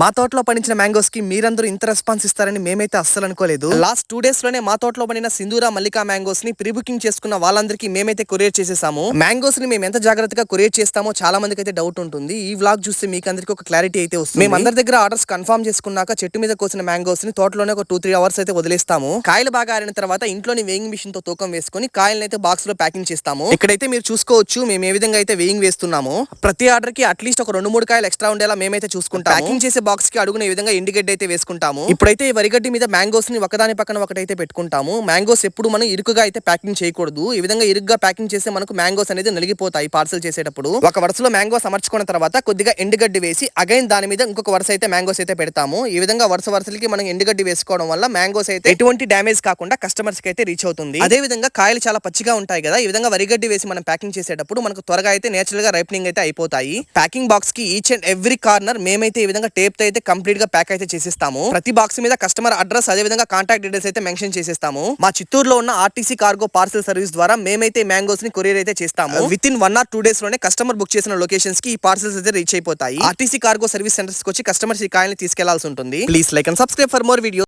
మా తోటలో పండించిన మ్యాంగోస్కి మీరందరూ ఇంత రెస్పాన్స్ ఇస్తారని మేమైతే అస్సలు అనుకోలేదు. లాస్ట్ టూ డేస్లోనే మా తోటలో పండిన సింధూర మల్లికా మ్యాంగోస్ని ప్రీ బుకింగ్ చేసుకున్న వాళ్ళందరికీ మేమైతే కొరియర్ చేసేసాము. మ్యాంగోస్ని మేము ఎంత జాగ్రత్తగా కొరియర్ చేస్తామో చాలా మందికి అయితే డౌట్ ఉంటుంది. ఈ వ్లాగ్ చూస్తే మీకు అందరికీ ఒక క్లారిటీ అయితే వస్తుంది. మేము అందరి దగ్గర ఆర్డర్స్ కన్ఫర్మ్ చేసుకున్నాక చెట్టు మీద కోసిన మ్యాంగోస్ని తోటలోనే ఒక టూ త్రీ అవర్స్ అయితే వదిలేస్తాము. కాయలు బాగా ఆరిన తర్వాత ఇంట్లోని వేయింగ్ మిషన్తో తూకం వేసుకొని కాయలను అయితే బాక్స్లో ప్యాకింగ్ చేస్తాము. ఇక్కడైతే మీరు చూసుకోవచ్చు మేము ఏ విధంగా అయితే వేయింగ్ వేస్తున్నాము. ప్రతి ఆర్డర్కి అట్లీస్ట్ ఒక రెండు మూడు కాయలు ఎక్స్ట్రా ఉండేలా మేమైతే చూసుకుంటాము. చేసే బాక్స్కి అడుగున విధంగా ఎండుగడ్డ అయితే వేసుకుంటాము. ఇప్పుడైతే ఈ వరిగడ్డి మీద మ్యాంగోస్ని ఒకదాని పక్కన ఒకటైతే పెట్టుకుంటాము. మ్యాంగోస్ ఎప్పుడు మనం ఇరుకుగా అయితే ప్యాకింగ్ చేయకూడదు. ఈ విధంగా ఇరుగ్గా ప్యాకింగ్ చేస్తే మనకు మ్యాంగోస్ అనేది నలిగిపోతాయి పార్సల్ చేసేటప్పుడు. ఒక వరుసలో మ్యాంగోస్ అమర్చుకున్న తర్వాత కొద్దిగా ఎండుగడ్డి వేసి అగైన్ దాని మీద ఇంకొక వరుస అయితే మ్యాంగోస్ అయితే పెడతాము. ఈ విధంగా వరుస వరుసలకి మనం ఎండుగడ్డి వేసుకోవడం వల్ల మ్యాంగోస్ అయితే ఎటువంటి డ్యామేజ్ కాకుండా కస్టమర్స్కి అయితే రీచ్ అవుతుంది. అదే విధంగా కాయలు చాలా పచ్చిగా ఉంటాయి కదా ఈ విధంగా వరిగడ్డి వేసి మనం ప్యాకింగ్ చేసేటప్పుడు మనకు త్వరగా అయితే నేచురల్గా రైపనింగ్ అయితే అయిపోతాయి. ప్యాకింగ్ బాక్స్కి ఈచ్ అండ్ ఎవ్రీ కార్నర్ మేమైతే ఈ విధంగా టేప్తో అయితే కంప్లీట్గా ప్యాక్ అయితే చేసేస్తాము. ప్రతి బాక్స్ మీద కస్టమర్ అడ్రస్ అదే విధంగా కాంటాక్ట్ డీటెయిల్స్ అయితే మెన్షన్ చేసేస్తాము. మా చిత్తూరులో ఉన్న ఆర్టీసీ కార్గో పార్సల్ సర్వీస్ ద్వారా మేమైతే మ్యాంగోస్ని కొరియర్ అయితే చేస్తాము. Within one or two డేస్లోనే కస్టమర్ బుక్ చేసిన లొకేషన్స్కి ఈ పార్సల్స్ అయితే రీచ్ అయిపోతాయి. ఆర్టీసీ కార్గో సర్వీస్ సెంటర్స్కి వచ్చి కస్టమర్స్ ఈ కాయల్ని తీసుకెళ్ళాల్సి ఉంటుంది. Please like and subscribe for more video